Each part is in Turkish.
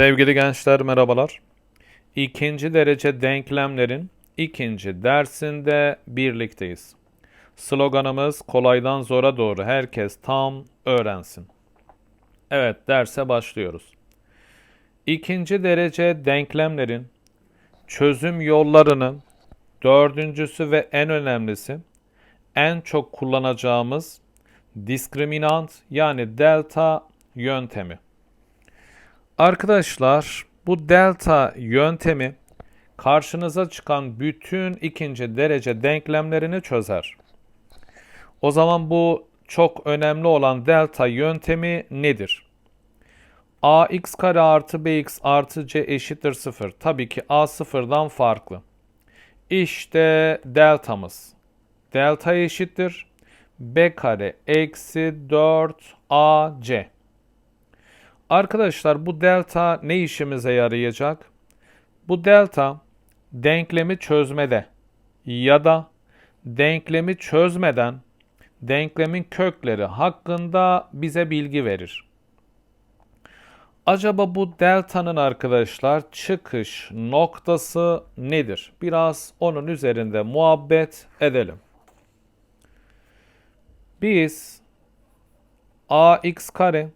Sevgili gençler merhabalar. İkinci derece denklemlerin ikinci dersinde birlikteyiz. Sloganımız kolaydan zora doğru herkes tam öğrensin. Evet derse başlıyoruz. İkinci derece denklemlerin çözüm yollarını dördüncüsü ve en önemlisi en çok kullanacağımız diskriminant yani delta yöntemi. Arkadaşlar bu delta yöntemi karşınıza çıkan bütün ikinci derece denklemlerini çözer. O zaman bu çok önemli olan delta yöntemi nedir? ax kare artı bx artı c eşittir 0. Tabii ki a sıfırdan farklı. İşte deltamız. Delta eşittir b kare eksi 4 ac. Arkadaşlar bu delta ne işimize yarayacak? Bu delta denklemi çözmede ya da denklemi çözmeden denklemin kökleri hakkında bize bilgi verir. Acaba bu delta'nın arkadaşlar çıkış noktası nedir? Biraz onun üzerinde muhabbet edelim. Biz ax kare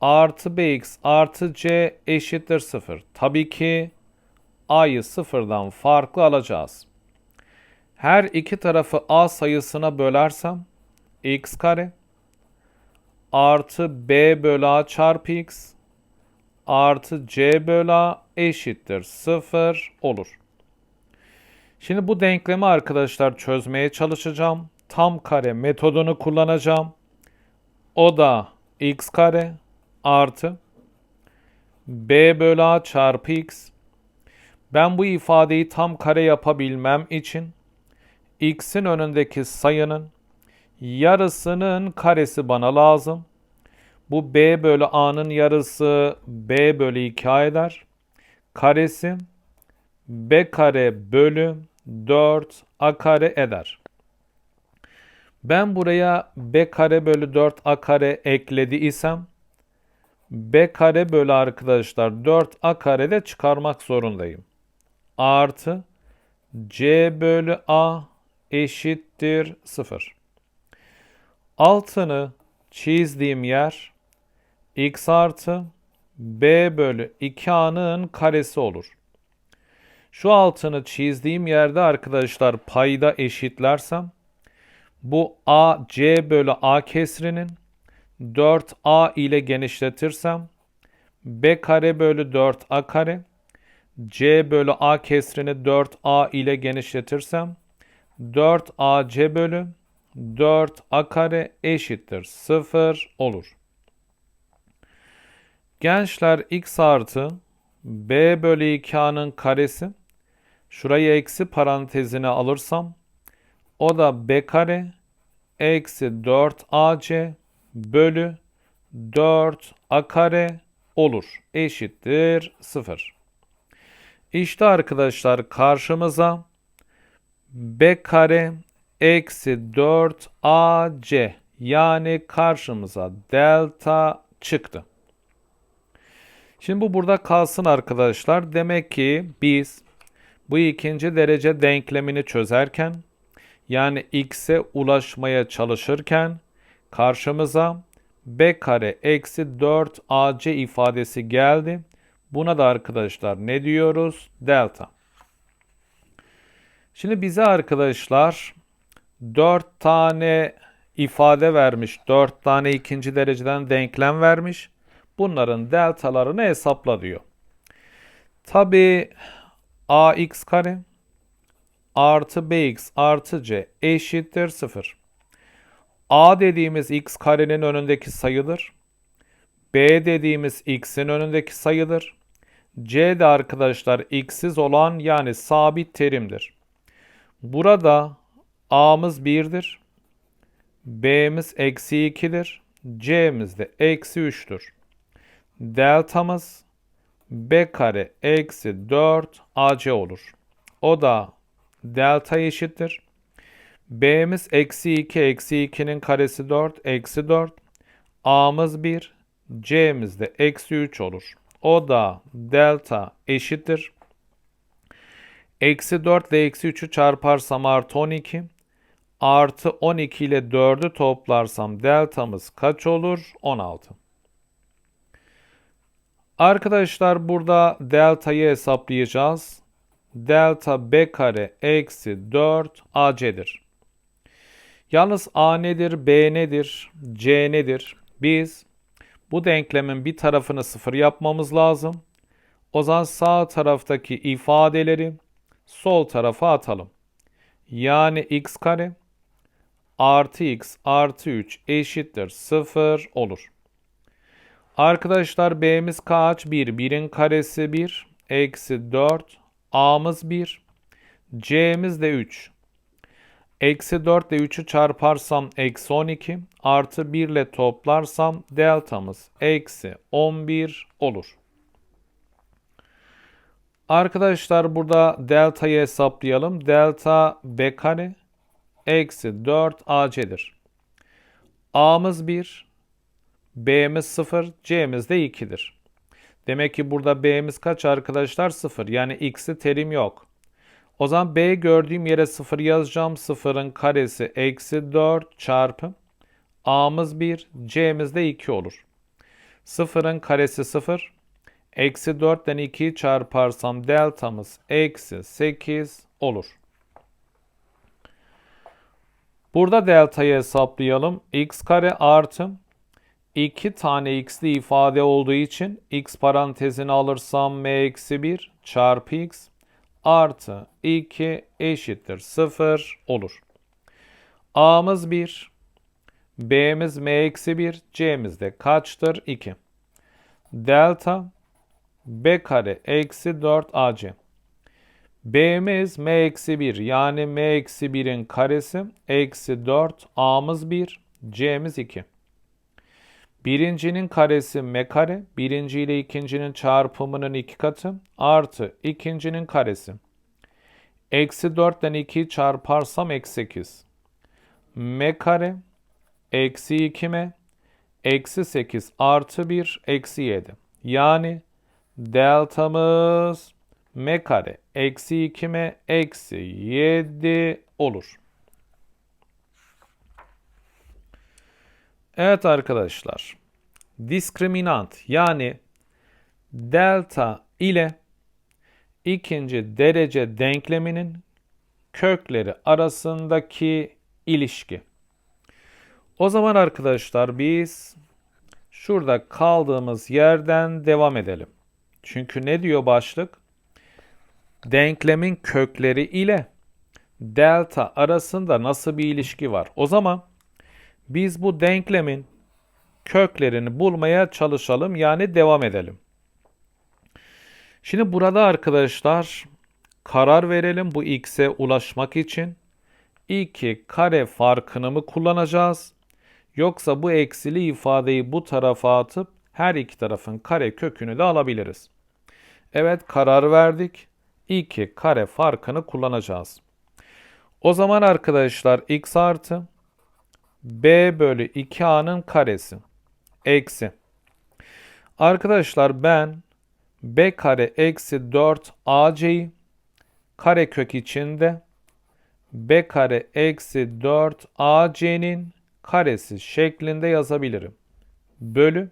artı bx artı c eşittir 0. Tabii ki a'yı sıfırdan farklı alacağız. Her iki tarafı a sayısına bölersem x kare artı b bölü a çarpı x artı c bölü a eşittir 0 olur. Şimdi bu denklemi arkadaşlar çözmeye çalışacağım. Tam kare metodunu kullanacağım. O da x kare artı b bölü a çarpı x. Ben bu ifadeyi tam kare yapabilmem için x'in önündeki sayının yarısının karesi bana lazım. Bu b bölü a'nın yarısı b bölü 2 eder. Karesi b kare bölü 4 a kare eder. Ben buraya b kare bölü 4 a kare ekledi isem b kare bölü arkadaşlar 4a kare de çıkarmak zorundayım. Artı c bölü a eşittir 0. Altını çizdiğim yer x artı b bölü 2a'nın karesi olur. Şu altını çizdiğim yerde arkadaşlar payda eşitlersem bu a c bölü a kesrinin 4a ile genişletirsem b kare bölü 4a kare c bölü a kesrini 4a ile genişletirsem 4ac bölü 4a kare eşittir 0 olur. Gençler x artı b bölü 2a'nın karesi şurayı eksi parantezine alırsam o da b kare eksi 4ac bölü 4 a kare olur. Eşittir 0. İşte arkadaşlar karşımıza b kare eksi 4 ac yani karşımıza delta çıktı. Şimdi bu burada kalsın arkadaşlar. Demek ki biz bu ikinci derece denklemini çözerken yani x'e ulaşmaya çalışırken karşımıza b kare eksi 4 ac ifadesi geldi. Buna da arkadaşlar ne diyoruz? Delta. Şimdi bize arkadaşlar 4 tane ifade vermiş. 4 tane ikinci dereceden denklem vermiş. Bunların deltalarını hesapla diyor. Tabi ax kare artı bx artı c eşittir 0. A dediğimiz x karenin önündeki sayıdır. B dediğimiz x'in önündeki sayıdır. C de arkadaşlar x'siz olan yani sabit terimdir. Burada A'mız 1'dir. B'miz eksi 2'dir. C'miz de eksi 3'tür. Deltamız B kare eksi 4 AC olur. O da delta eşittir. B'miz eksi 2 eksi 2'nin karesi 4 eksi 4. A'mız 1. c'miz de eksi 3 olur. O da delta eşittir. Eksi 4 ile eksi 3'ü çarparsam artı 12. Artı 12 ile 4'ü toplarsam deltamız kaç olur? 16. Arkadaşlar burada deltayı hesaplayacağız. Delta b kare eksi 4 ac'dir. Yalnız a nedir, b nedir, c nedir? Biz bu denklemin bir tarafını sıfır yapmamız lazım. O zaman sağ taraftaki ifadeleri sol tarafa atalım. Yani x kare artı x artı 3 eşittir 0 olur. Arkadaşlar b'miz kaç? 1. 1'in karesi 1. Eksi 4. a'mız 1. c'miz de 3. Eksi 4 ile 3'ü çarparsam eksi 12. Artı 1 ile toplarsam deltamız eksi 11 olur. Arkadaşlar burada deltayı hesaplayalım. Delta b kare eksi 4 ac'dir. a'mız 1. B'miz 0, C'miz de 2'dir. Demek ki burada B'miz kaç arkadaşlar? 0. Yani X'i terim yok. O zaman B gördüğüm yere 0 yazacağım. 0'ın karesi eksi 4 çarpı A'mız 1, C'miz de 2 olur. 0'ın karesi 0. Eksi 4'ten 2'yi çarparsam deltamız eksi 8 olur. Burada deltayı hesaplayalım. x kare artı 2 tane x'li ifade olduğu için x parantezini alırsam m eksi 1 çarpı x artı 2 eşittir 0 olur. A'mız 1, B'miz m eksi 1, C'miz de kaçtır? 2. Delta B kare eksi 4 AC. B'miz m eksi 1 yani m eksi 1'in karesi eksi 4 A'mız 1, C'miz 2. Birincinin karesi m kare, birinci ile ikincinin çarpımının iki katı artı ikincinin karesi. Eksi 4'ten 2'yi çarparsam eksi 8. m kare eksi 2m eksi 8 artı 1 eksi 7. Yani deltamız m kare eksi 2m eksi 7 olur. Evet arkadaşlar. Diskriminant yani delta ile ikinci derece denkleminin kökleri arasındaki ilişki. O zaman arkadaşlar biz şurada kaldığımız yerden devam edelim. Çünkü ne diyor başlık? Denklemin kökleri ile delta arasında nasıl bir ilişki var? O zaman biz bu denklemin köklerini bulmaya çalışalım. Yani devam edelim. Şimdi burada arkadaşlar karar verelim bu x'e ulaşmak için. 2 kare farkını mı kullanacağız? Yoksa bu eksili ifadeyi bu tarafa atıp her iki tarafın kare kökünü de alabiliriz. Evet karar verdik. 2 kare farkını kullanacağız. O zaman arkadaşlar x artı b bölü 2a'nın karesi eksi. Arkadaşlar ben b kare eksi 4 ac'yi kare kök içinde b kare eksi 4 ac'nin karesi şeklinde yazabilirim. Bölü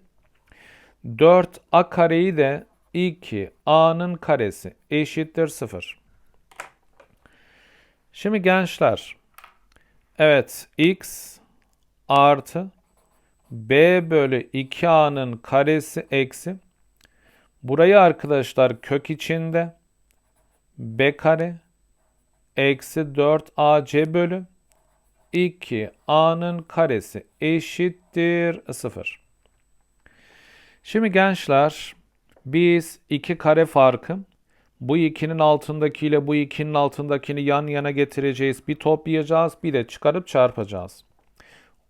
4 a kareyi de 2 a'nın karesi eşittir 0. Şimdi gençler evet x artı b bölü 2a'nın karesi eksi burayı arkadaşlar kök içinde b kare eksi 4ac bölü 2a'nın karesi eşittir 0. Şimdi gençler biz 2 kare farkı bu 2'nin altındakiyle bu 2'nin altındakini yan yana getireceğiz. Bir toplayacağız bir de çıkarıp çarpacağız.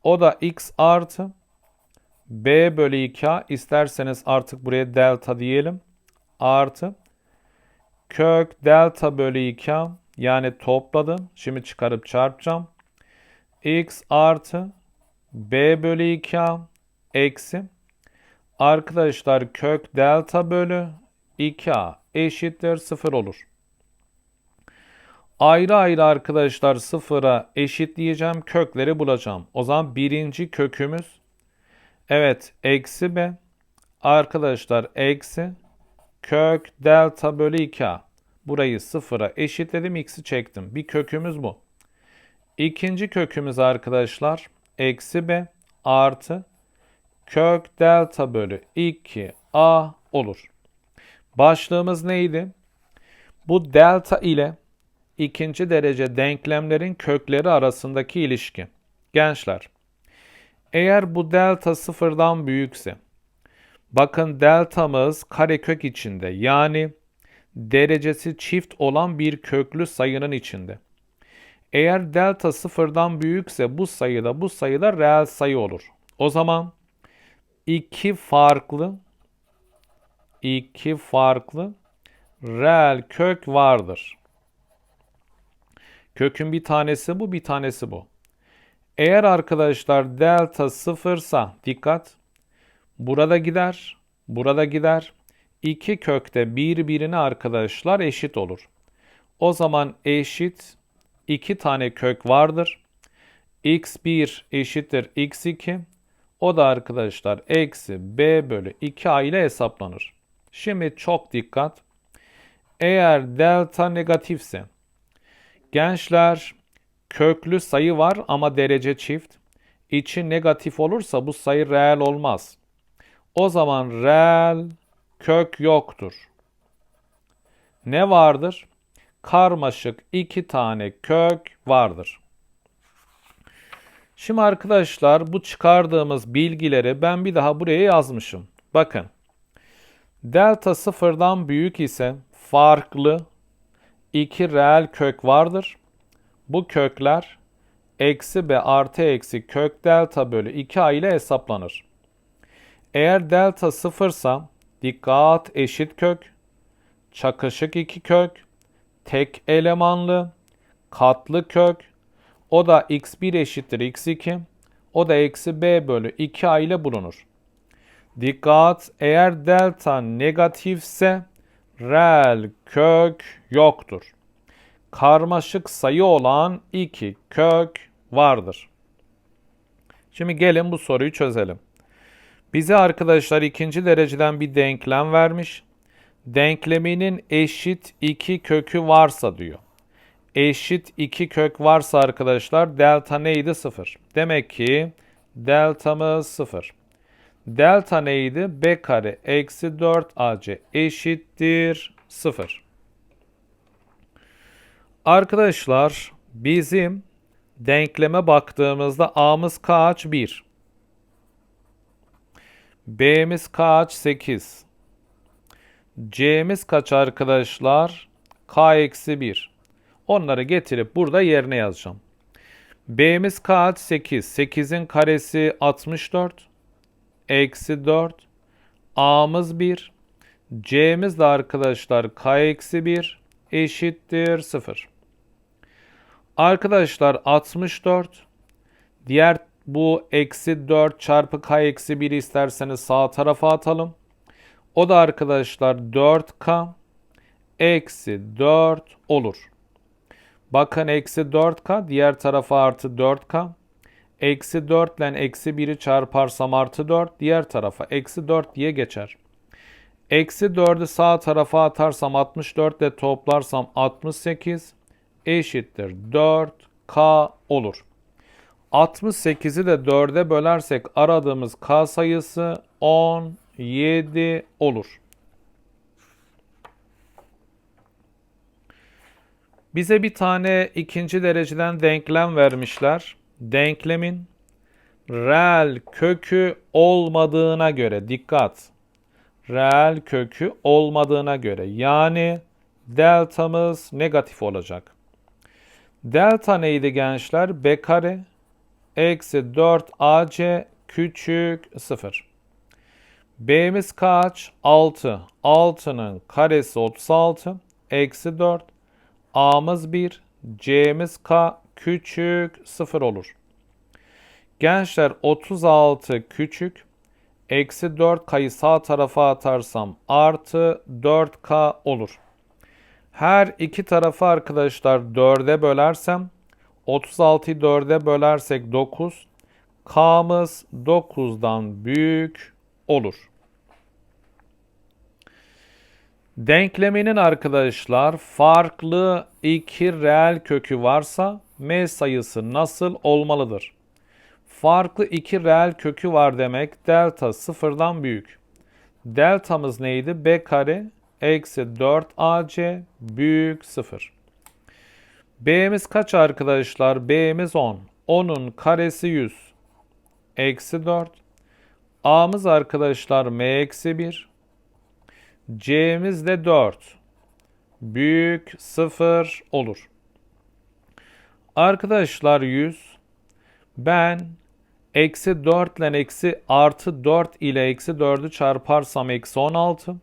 O da x artı b bölü 2a isterseniz artık buraya delta diyelim. Artı kök delta bölü 2a yani topladım. Şimdi çıkarıp çarpacağım. x artı b bölü 2a eksi Arkadaşlar kök delta bölü 2a eşittir 0 olur. Ayrı ayrı arkadaşlar sıfıra eşitleyeceğim kökleri bulacağım. O zaman birinci kökümüz evet eksi b arkadaşlar eksi kök delta bölü 2a. Burayı sıfıra eşitledim x'i çektim. Bir kökümüz bu. İkinci kökümüz arkadaşlar eksi b artı kök delta bölü 2a olur. Başlığımız neydi? Bu delta ile ikinci derece denklemlerin kökleri arasındaki ilişki. Gençler, eğer bu delta sıfırdan büyükse, bakın deltamız karekök içinde yani derecesi çift olan bir köklü sayının içinde. Eğer delta sıfırdan büyükse bu sayıda bu sayıda reel sayı olur. O zaman iki farklı iki farklı reel kök vardır. Kökün bir tanesi bu, bir tanesi bu. Eğer arkadaşlar delta sıfırsa dikkat. Burada gider, burada gider. İki kökte birbirine arkadaşlar eşit olur. O zaman eşit iki tane kök vardır. x1 eşittir x2. O da arkadaşlar eksi b bölü 2a ile hesaplanır. Şimdi çok dikkat. Eğer delta negatifse gençler köklü sayı var ama derece çift. İçi negatif olursa bu sayı reel olmaz. O zaman reel kök yoktur. Ne vardır? Karmaşık iki tane kök vardır. Şimdi arkadaşlar bu çıkardığımız bilgileri ben bir daha buraya yazmışım. Bakın. Delta sıfırdan büyük ise farklı iki reel kök vardır. Bu kökler eksi b artı eksi kök delta bölü 2a ile hesaplanır. Eğer delta sıfırsa dikkat eşit kök, çakışık iki kök, tek elemanlı, katlı kök, o da x1 eşittir x2, o da eksi b bölü 2a ile bulunur. Dikkat eğer delta negatifse reel kök yoktur. Karmaşık sayı olan iki kök vardır. Şimdi gelin bu soruyu çözelim. Bize arkadaşlar ikinci dereceden bir denklem vermiş. Denkleminin eşit iki kökü varsa diyor. Eşit iki kök varsa arkadaşlar delta neydi? Sıfır. Demek ki deltamız sıfır. Delta neydi? B kare eksi 4 AC eşittir 0. Arkadaşlar bizim denkleme baktığımızda A'mız kaç? 1. B'miz kaç? 8. C'miz kaç arkadaşlar? K eksi 1. Onları getirip burada yerine yazacağım. B'miz kaç? 8. 8'in karesi 64 eksi 4. A'mız 1. C'miz de arkadaşlar K eksi 1 eşittir 0. Arkadaşlar 64. Diğer bu eksi 4 çarpı K eksi 1 isterseniz sağ tarafa atalım. O da arkadaşlar 4K eksi 4 olur. Bakın eksi 4K diğer tarafa artı 4K. Eksi 4 ile eksi 1'i çarparsam artı 4 diğer tarafa eksi 4 diye geçer. Eksi 4'ü sağ tarafa atarsam 64 ile toplarsam 68 eşittir 4K olur. 68'i de 4'e bölersek aradığımız K sayısı 17 olur. Bize bir tane ikinci dereceden denklem vermişler denklemin reel kökü olmadığına göre dikkat. Reel kökü olmadığına göre yani deltamız negatif olacak. Delta neydi gençler? B kare eksi 4 AC küçük 0. B'miz kaç? 6. 6'nın karesi 36. Eksi 4. A'mız 1. C'miz K küçük 0 olur. Gençler 36 küçük Eksi 4K'yı sağ tarafa atarsam artı 4K olur. Her iki tarafı arkadaşlar 4'e bölersem 36'yı 4'e bölersek 9. K'mız 9'dan büyük olur. Denkleminin arkadaşlar farklı iki reel kökü varsa m sayısı nasıl olmalıdır? Farklı iki reel kökü var demek delta sıfırdan büyük. Deltamız neydi? b kare eksi 4ac büyük 0. B'miz kaç arkadaşlar? B'miz 10. 10'un karesi 100. Eksi 4. A'mız arkadaşlar M eksi 1. C'miz de 4. Büyük 0 olur. Arkadaşlar 100. Ben eksi 4 ile eksi artı 4 ile eksi 4'ü çarparsam eksi 16.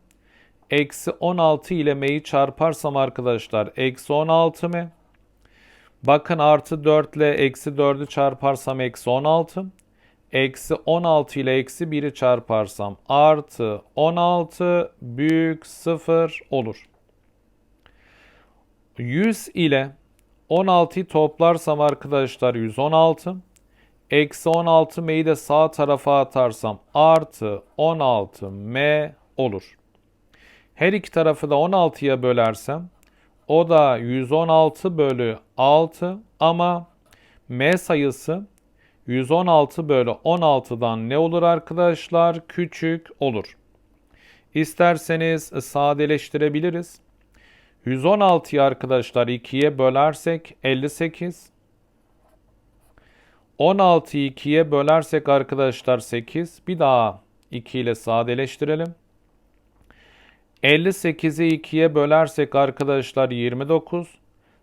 Eksi 16 ile m'yi çarparsam arkadaşlar eksi 16 m. Bakın artı 4 ile eksi 4'ü çarparsam eksi 16. Eksi 16 ile eksi 1'i çarparsam artı 16 büyük 0 olur. 100 ile 16'yı toplarsam arkadaşlar 116. Eksi 16 m'yi de sağ tarafa atarsam artı 16 m olur. Her iki tarafı da 16'ya bölersem o da 116 bölü 6 ama m sayısı 116 bölü 16'dan ne olur arkadaşlar? Küçük olur. İsterseniz sadeleştirebiliriz. 116'yı arkadaşlar 2'ye bölersek 58. 16'yı 2'ye bölersek arkadaşlar 8. Bir daha 2 ile sadeleştirelim. 58'i 2'ye bölersek arkadaşlar 29.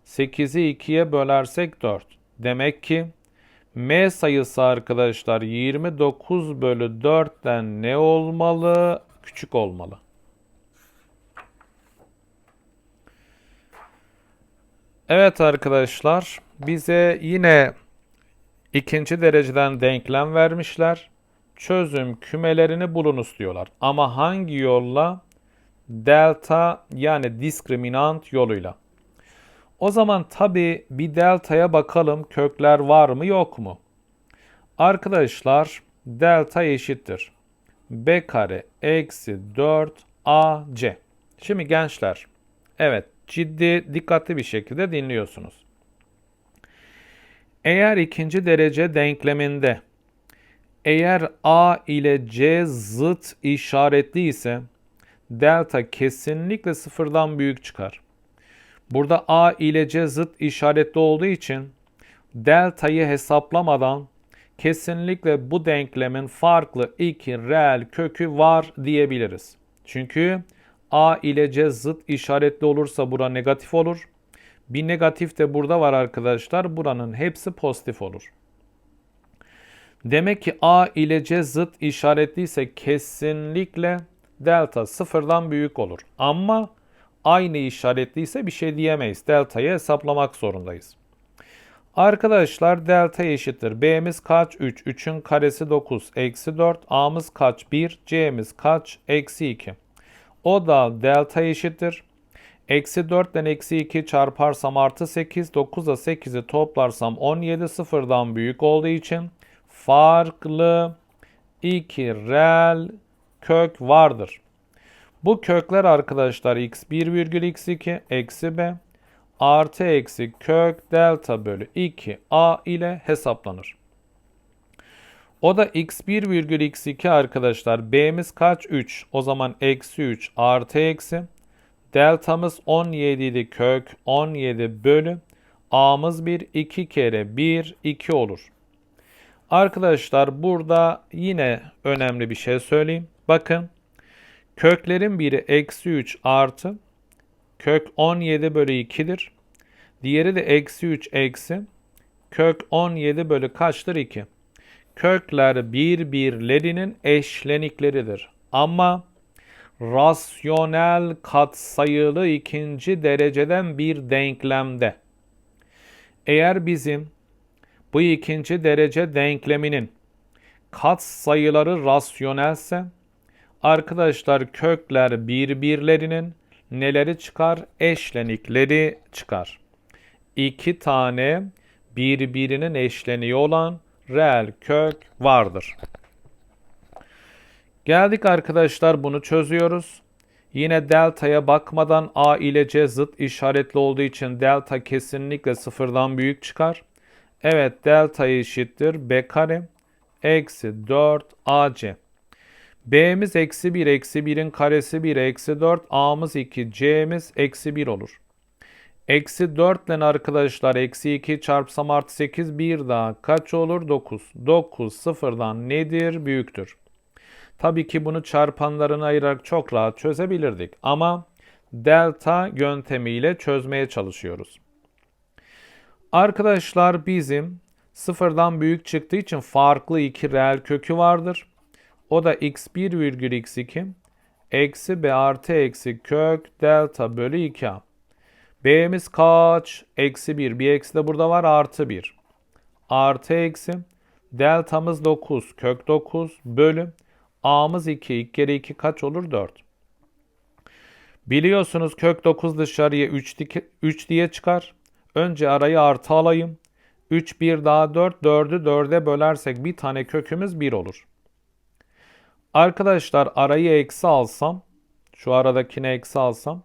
8'i 2'ye bölersek 4. Demek ki M sayısı arkadaşlar 29 bölü 4'ten ne olmalı? Küçük olmalı. Evet arkadaşlar bize yine ikinci dereceden denklem vermişler. Çözüm kümelerini bulunuz diyorlar. Ama hangi yolla? delta yani diskriminant yoluyla. O zaman tabi bir delta'ya bakalım kökler var mı yok mu? Arkadaşlar delta eşittir. b kare eksi 4 ac. Şimdi gençler evet ciddi dikkatli bir şekilde dinliyorsunuz. Eğer ikinci derece denkleminde eğer a ile c zıt işaretli ise delta kesinlikle sıfırdan büyük çıkar. Burada A ile C zıt işaretli olduğu için deltayı hesaplamadan kesinlikle bu denklemin farklı iki reel kökü var diyebiliriz. Çünkü A ile C zıt işaretli olursa bura negatif olur. Bir negatif de burada var arkadaşlar. Buranın hepsi pozitif olur. Demek ki A ile C zıt işaretliyse kesinlikle delta sıfırdan büyük olur. Ama aynı işaretliyse bir şey diyemeyiz. Delta'yı hesaplamak zorundayız. Arkadaşlar delta eşittir. B'miz kaç? 3. 3'ün karesi 9. Eksi 4. A'mız kaç? 1. C'miz kaç? Eksi 2. O da delta eşittir. Eksi 4 ile eksi 2 çarparsam artı 8. 9 ile 8'i toplarsam 17 sıfırdan büyük olduğu için farklı iki reel kök vardır. Bu kökler arkadaşlar x1 virgül x2 eksi b artı eksi kök delta bölü 2 a ile hesaplanır. O da x1 virgül x2 arkadaşlar. B'miz kaç? 3 o zaman eksi 3 artı eksi. Deltamız 17 idi kök. 17 bölü. A'mız 1 2 kere 1 2 olur. Arkadaşlar burada yine önemli bir şey söyleyeyim. Bakın köklerin biri eksi 3 artı. Kök 17 bölü 2'dir. Diğeri de eksi 3 eksi. Kök 17 bölü kaçtır? 2. Kökler birbirlerinin eşlenikleridir. Ama rasyonel katsayılı ikinci dereceden bir denklemde eğer bizim bu ikinci derece denkleminin kat sayıları rasyonelse arkadaşlar kökler birbirlerinin neleri çıkar? Eşlenikleri çıkar. İki tane birbirinin eşleniği olan reel kök vardır. Geldik arkadaşlar bunu çözüyoruz. Yine delta'ya bakmadan a ile c zıt işaretli olduğu için delta kesinlikle sıfırdan büyük çıkar. Evet delta eşittir b kare eksi 4 ac. b'miz eksi 1 eksi 1'in karesi 1 eksi 4 a'mız 2 c'miz eksi 1 olur. Eksi 4 ile arkadaşlar eksi 2 çarpsam artı 8 bir daha kaç olur? 9. 9 sıfırdan nedir? Büyüktür. Tabii ki bunu çarpanlarına ayırarak çok rahat çözebilirdik. Ama delta yöntemiyle çözmeye çalışıyoruz. Arkadaşlar bizim sıfırdan büyük çıktığı için farklı iki reel kökü vardır. O da x1 virgül x2 eksi b artı eksi kök delta bölü 2a. B'miz kaç? Eksi 1. Bir eksi de burada var artı 1. Artı eksi. Deltamız 9. Kök 9 bölü. A'mız 2. 2 kere 2 kaç olur? 4. Biliyorsunuz kök 9 dışarıya 3, 3 diye çıkar. Önce arayı artı alayım. 3 1 daha 4. 4'ü 4'e bölersek bir tane kökümüz 1 olur. Arkadaşlar arayı eksi alsam. Şu aradakine eksi alsam.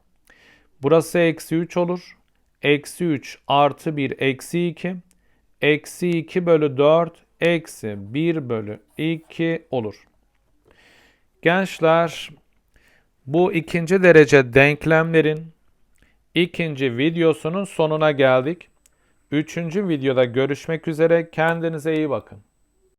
Burası eksi 3 olur. Eksi 3 artı 1 eksi 2. Eksi 2 bölü 4 eksi 1 bölü 2 olur. Gençler bu ikinci derece denklemlerin ikinci videosunun sonuna geldik. Üçüncü videoda görüşmek üzere. Kendinize iyi bakın.